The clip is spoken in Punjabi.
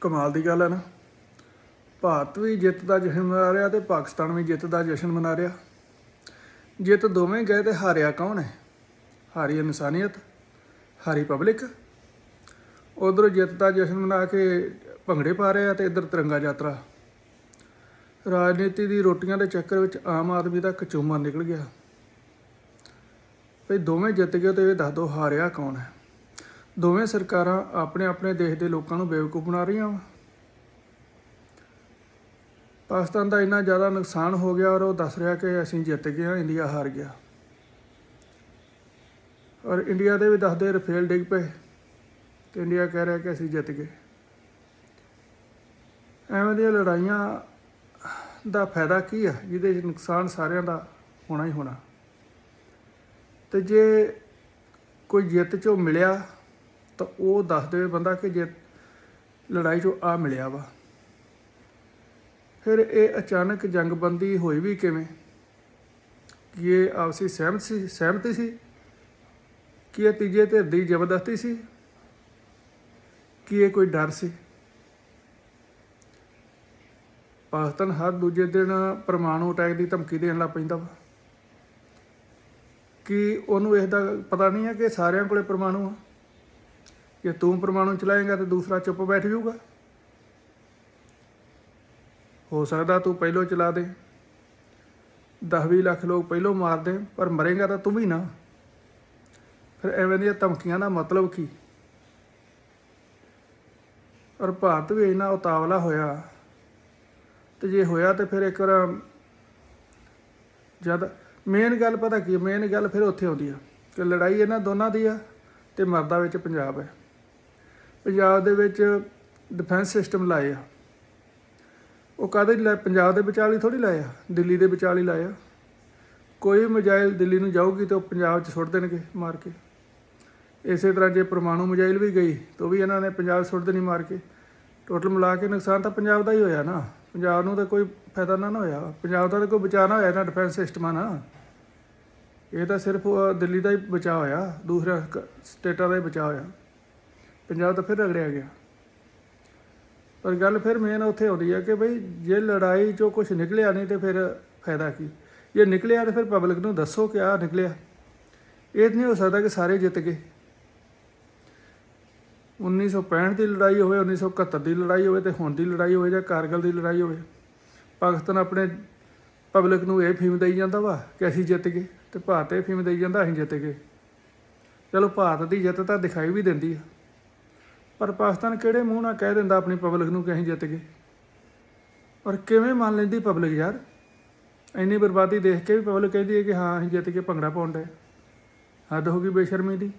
ਕਮਾਲ ਦੀ ਗੱਲ ਹੈ ਨਾ। ਭਾਰਤ ਵੀ ਜਿੱਤ ਦਾ ਜਸ਼ਨ ਮਨਾ ਰਿਹਾ ਤੇ ਪਾਕਿਸਤਾਨ ਵੀ ਜਿੱਤ ਦਾ ਜਸ਼ਨ ਮਨਾ ਰਿਹਾ। ਜਿੱਤ ਦੋਵੇਂ ਗਏ ਤੇ ਹਾਰਿਆ ਕੌਣ ਹੈ? ਹਾਰੀ ਇਨਸਾਨੀਅਤ, ਹਾਰੀ ਪਬਲਿਕ। ਉਧਰ ਜਿੱਤ ਦਾ ਜਸ਼ਨ ਮਨਾ ਕੇ ਭੰਗੜੇ ਪਾ ਰਹੇ ਆ ਤੇ ਇੱਧਰ ਤਿਰੰਗਾ ਯਾਤਰਾ। ਰਾਜਨੀਤੀ ਦੀ ਰੋਟੀਆਂ ਦੇ ਚੱਕਰ ਵਿੱਚ ਆਮ ਆਦਮੀ ਦਾ ਕਚੂਮਾ ਨਿਕਲ ਗਿਆ। ਭਈ ਦੋਵੇਂ ਜਿੱਤ ਗਏ ਤੇ ਇਹ ਦੱਸ ਦੋ ਹਾਰਿਆ ਕੌਣ ਹੈ? ਦੋਵੇਂ ਸਰਕਾਰਾਂ ਆਪਣੇ ਆਪਣੇ ਦੇਸ਼ ਦੇ ਲੋਕਾਂ ਨੂੰ ਬੇਵਕੂਫ ਬਣਾ ਰਹੀਆਂ ਵਾ। ਪਾਕਿਸਤਾਨ ਦਾ ਇੰਨਾ ਜ਼ਿਆਦਾ ਨੁਕਸਾਨ ਹੋ ਗਿਆ ਔਰ ਉਹ ਦੱਸ ਰਿਹਾ ਕਿ ਅਸੀਂ ਜਿੱਤ ਗਏ ਹਾਂ, ਇੰਡੀਆ ਹਾਰ ਗਿਆ। ਔਰ ਇੰਡੀਆ ਦੇ ਵੀ ਦੱਸਦੇ ਰਫੇਲ ਡਿੱਗ ਪਏ ਤੇ ਇੰਡੀਆ ਕਹਿ ਰਿਹਾ ਕਿ ਅਸੀਂ ਜਿੱਤ ਗਏ। ਐਵੇਂ ਦੀਆਂ ਲੜਾਈਆਂ ਦਾ ਫਾਇਦਾ ਕੀ ਆ? ਜਿਹਦੇ 'ਚ ਨੁਕਸਾਨ ਸਾਰਿਆਂ ਦਾ ਹੋਣਾ ਹੀ ਹੋਣਾ। ਤੇ ਜੇ ਕੋਈ ਜਿੱਤ ਚੋਂ ਮਿਲਿਆ ਤਾਂ ਉਹ ਦੱਸ ਦੇਵੇ ਬੰਦਾ ਕਿ ਜੇ ਲੜਾਈ ਚੋਂ ਆ ਮਿਲਿਆ ਵਾ। ਫਿਰ ਇਹ ਅਚਾਨਕ ਜੰਗਬੰਦੀ ਹੋਈ ਵੀ ਕਿਵੇਂ? ਕੀ ਇਹ ਆਪਸੀ ਸਹਿਮਤ ਸੀ, ਸਹਿਮਤੀ ਸੀ? ਕੀ ਇਹ ਤੀਜੇ ਧਿਰ ਦੀ ਜ਼ਬਰਦਸਤੀ ਸੀ? ਕੀ ਇਹ ਕੋਈ ਡਰ ਸੀ? ਪਾਕਿਸਤਾਨ ਹਰ ਦੂਜੇ ਦਿਨ ਪਰਮਾਣੂ ਅਟੈਕ ਦੀ ਧਮਕੀ ਦੇਣ ਲੱਗ ਪੈਂਦਾ ਵਾ। ਕਿ ਉਹਨੂੰ ਇਸ ਦਾ ਪਤਾ ਨਹੀਂ ਹੈ ਕਿ ਸਾਰਿਆਂ ਕੋਲੇ ਪਰਮਾਣੂ ਆ? ਜੇ ਤੂੰ ਪਰਮਾਣੂ ਚਲਾਏਗਾ ਤਾਂ ਦੂਸਰਾ ਚੁੱਪ ਬੈਠ ਜਾਊਗਾ। ਹੋ ਸਕਦਾ ਤੂੰ ਪਹਿਲੋਂ ਚਲਾ ਦੇ। 10-20 ਲੱਖ ਲੋਕ ਪਹਿਲੋਂ ਮਾਰ ਦੇ ਪਰ ਮਰੇਗਾ ਤਾਂ ਤੂੰ ਵੀ ਨਾ। ਫਿਰ ਐਵੇਂ ਦੀਆਂ ਧਮਕੀਆਂ ਦਾ ਮਤਲਬ ਕੀ? ਔਰ ਭਾਰਤ ਵੀ ਇੰਨਾ ਉਤਾਵਲਾ ਹੋਇਆ। ਤੇ ਜੇ ਹੋਇਆ ਤੇ ਫਿਰ ਇੱਕ ਵਾਰ ਜਦ ਮੇਨ ਗੱਲ ਪਤਾ ਕੀ ਮੇਨ ਗੱਲ ਫਿਰ ਉੱਥੇ ਆਉਂਦੀ ਆ ਕਿ ਲੜਾਈ ਇਹਨਾਂ ਦੋਨਾਂ ਦੀ ਆ ਤੇ ਮਰਦਾ ਵਿੱਚ ਪੰਜਾਬ ਹੈ। ਪੰਜਾਬ ਦੇ ਵਿੱਚ ਡਿਫੈਂਸ ਸਿਸਟਮ ਲਾਏ ਆ। ਉਹ ਕਾਹਦੇ ਲਈ ਪੰਜਾਬ ਦੇ ਵਿਚਾਲੇ ਥੋੜੀ ਲਾਏ ਆ। ਦਿੱਲੀ ਦੇ ਵਿਚਾਲੇ ਲਾਏ ਆ। ਕੋਈ ਮਜਾਇਲ ਦਿੱਲੀ ਨੂੰ ਜਾਊਗੀ ਤਾਂ ਉਹ ਪੰਜਾਬ 'ਚ ਸੁੱਟ ਦੇਣਗੇ ਮਾਰ ਕੇ। ਇਸੇ ਤਰ੍ਹਾਂ ਜੇ ਪਰਮਾਣੂ ਮਜਾਇਲ ਵੀ ਗਈ, ਤਾਂ ਉਹ ਵੀ ਇਹਨਾਂ ਨੇ ਪੰਜਾਬ ਸੁੱਟ ਦੇਣੀ ਮਾਰ ਕੇ। ਟੋਟਲ ਮਿਲਾ ਕੇ ਨੁਕਸਾਨ ਤਾਂ ਪੰਜਾਬ ਦਾ ਹੀ ਹੋਇਆ ਨਾ। ਪੰਜਾਬ ਨੂੰ ਤਾਂ ਕੋਈ ਫਾਇਦਾ ਨਾ ਨਾ ਹੋਇਆ। ਪੰਜਾਬ ਦਾ ਤਾਂ ਕੋਈ ਬਚਾਅ ਨਾ ਹੋਇਆ ਨਾ ਡਿਫੈਂਸ ਸਿਸਟਮਾਂ ਨਾ ਇਹ ਤਾਂ ਸਿਰਫ ਦਿੱਲੀ ਦਾ ਹੀ ਬਚਾਅ ਹੋਇਆ। ਦੂਸਰਾ ਕ- ਸਟੇਟਾਂ ਦਾ ਹੀ ਬਚਾਅ ਹੋਇਆ। ਪੰਜਾਬ ਤਾਂ ਫਿਰ ਰਗੜਿਆ ਗਿਆ। ਪਰ ਗੱਲ ਫਿਰ ਮੇਨ ਉੱਥੇ ਆਉਂਦੀ ਹੈ ਕਿ ਬਈ ਜੇ ਲੜਾਈ ਚੋਂ ਕੁਝ ਨਿਕਲਿਆ ਨਹੀਂ ਤੇ ਫਿਰ ਫਾਇਦਾ ਕੀ? ਜੇ ਨਿਕਲਿਆ ਤਾਂ ਫਿਰ ਪਬਲਿਕ ਨੂੰ ਦੱਸੋ ਕਿ ਆ ਨਿਕਲਿਆ। ਇਹ ਨਹੀਂ ਹੋ ਸਕਦਾ ਕਿ ਸਾਰੇ ਜਿੱਤ ਗਏ। 1965 ਦੀ ਲੜਾਈ ਹੋਵੇ 1971 ਦੀ ਲੜਾਈ ਹੋਵੇ ਤੇ ਹੁਣ ਦੀ ਲੜਾਈ ਹੋਵੇ ਜਾਂ ਕਾਰਗਲ ਦੀ ਲੜਾਈ ਹੋਵੇ ਪਾਕਿਸਤਾਨ ਆਪਣੇ ਪਬਲਿਕ ਨੂੰ ਇਹ ਫੀਮ ਦੇਈ ਜਾਂਦਾ ਵਾ ਕਿ ਅਸੀਂ ਜਿੱਤ ਗਏ ਤੇ ਭਾਰਤ ਇਹ ਫੀਮ ਦੇਈ ਜਾਂਦਾ ਅਸੀਂ ਜਿੱਤ ਗਏ। ਚਲੋ ਭਾਰਤ ਦੀ ਜਿੱਤ ਤਾਂ ਦਿਖਾਈ ਵੀ ਦਿੰਦੀ ਆ। ਪਰ ਪਾਕਿਸਤਾਨ ਕਿਹੜੇ ਮੂੰਹ ਨਾਲ ਕਹਿ ਦਿੰਦਾ ਆਪਣੀ ਪਬਲਿਕ ਨੂੰ ਕਿ ਅਸੀਂ ਜਿੱਤ ਗਏ? ਔਰ ਕਿਵੇਂ ਮੰਨ ਲੈਂਦੀ ਪਬਲਿਕ ਯਾਰ? ਇੰਨੀ ਬਰਬਾਦੀ ਦੇਖ ਕੇ ਵੀ ਪਬਲਿਕ ਕਹਿੰਦੀ ਹੈ ਕਿ ਹਾਂ, ਅਸੀਂ ਜਿੱਤ ਕੇ ਭੰਗੜਾ ਪਾਉਣ ਡਏ। ਹੱਦ ਹੋ ਗਈ ਬੇਸ਼ਰਮੀ ਦੀ।